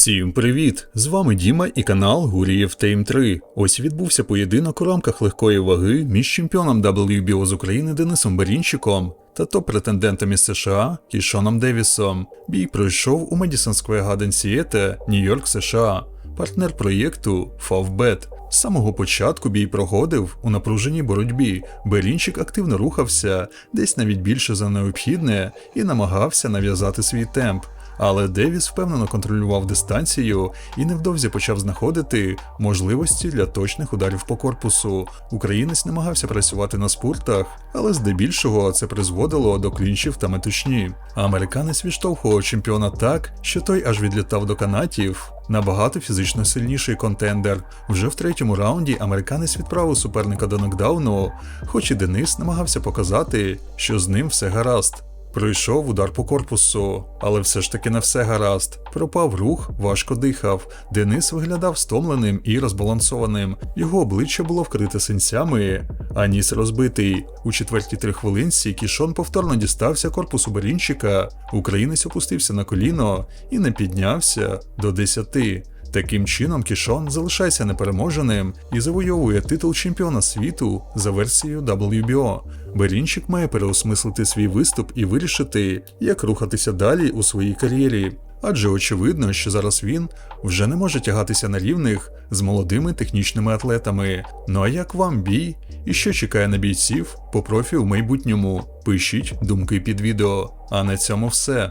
Всім привіт! З вами Діма і канал Гурієв Тейм 3. Ось відбувся поєдинок у рамках легкої ваги між чемпіоном WBO з України Денисом Берінчиком та топ-претендентом із США Кішоном Девісом. Бій пройшов у Madison Square Garden Theater, Нью-Йорк, США. Партнер проєкту Favbet. З самого початку бій проходив у напруженій боротьбі. Берінчик активно рухався, десь навіть більше за необхідне, і намагався нав'язати свій темп. Але Девіс впевнено контролював дистанцію і невдовзі почав знаходити можливості для точних ударів по корпусу. Українець намагався працювати на спуртах, але здебільшого це призводило до клінчів та метушні. Американець відштовхував чемпіона так, що той аж відлітав до канатів. Набагато фізично сильніший контендер. Вже в третьому раунді американець відправив суперника до нокдауну, хоч і Денис намагався показати, що з ним все гаразд. Пройшов удар по корпусу, але все ж таки не все гаразд. Пропав рух, важко дихав. Денис виглядав стомленим і розбалансованим. Його обличчя було вкрите синцями, а ніс розбитий. У четвертій три хвилинці кішон повторно дістався корпусу Берінчика. Українець опустився на коліно і не піднявся до десяти. Таким чином, Кішон залишається непереможеним і завойовує титул чемпіона світу за версією WBO. Берінчик має переосмислити свій виступ і вирішити, як рухатися далі у своїй кар'єрі. Адже очевидно, що зараз він вже не може тягатися на рівних з молодими технічними атлетами. Ну а як вам бій? І що чекає на бійців по профі у майбутньому? Пишіть думки під відео. А на цьому все.